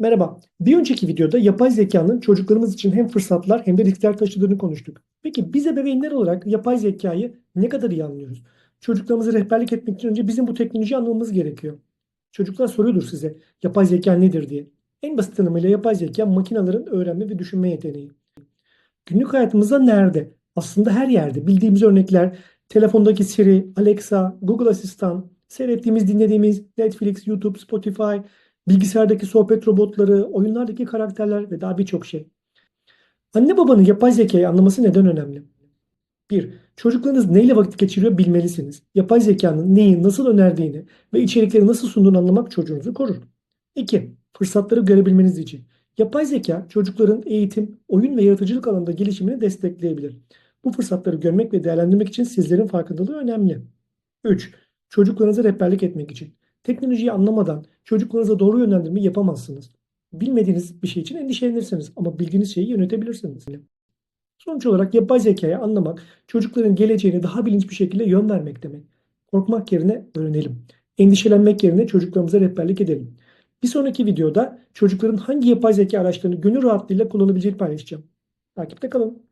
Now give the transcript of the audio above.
Merhaba. Bir önceki videoda yapay zekanın çocuklarımız için hem fırsatlar hem de riskler taşıdığını konuştuk. Peki biz ebeveynler olarak yapay zekayı ne kadar iyi anlıyoruz? Çocuklarımıza rehberlik etmek için önce bizim bu teknolojiyi anlamamız gerekiyor. Çocuklar soruyordur size yapay zeka nedir diye. En basit tanımıyla yapay zeka makinelerin öğrenme ve düşünme yeteneği. Günlük hayatımızda nerede? Aslında her yerde. Bildiğimiz örnekler telefondaki Siri, Alexa, Google Asistan, seyrettiğimiz, dinlediğimiz Netflix, YouTube, Spotify, bilgisayardaki sohbet robotları, oyunlardaki karakterler ve daha birçok şey. Anne babanın yapay zekayı anlaması neden önemli? 1. Çocuklarınız neyle vakit geçiriyor bilmelisiniz. Yapay zekanın neyi nasıl önerdiğini ve içerikleri nasıl sunduğunu anlamak çocuğunuzu korur. 2. Fırsatları görebilmeniz için. Yapay zeka çocukların eğitim, oyun ve yaratıcılık alanında gelişimini destekleyebilir. Bu fırsatları görmek ve değerlendirmek için sizlerin farkındalığı önemli. 3. Çocuklarınıza rehberlik etmek için. Teknolojiyi anlamadan çocuklarınıza doğru yönlendirme yapamazsınız. Bilmediğiniz bir şey için endişelenirsiniz ama bildiğiniz şeyi yönetebilirsiniz. Sonuç olarak yapay zekayı anlamak çocukların geleceğine daha bilinç bir şekilde yön vermek demek. Korkmak yerine öğrenelim. Endişelenmek yerine çocuklarımıza rehberlik edelim. Bir sonraki videoda çocukların hangi yapay zeka araçlarını gönül rahatlığıyla kullanabileceğini paylaşacağım. Takipte kalın.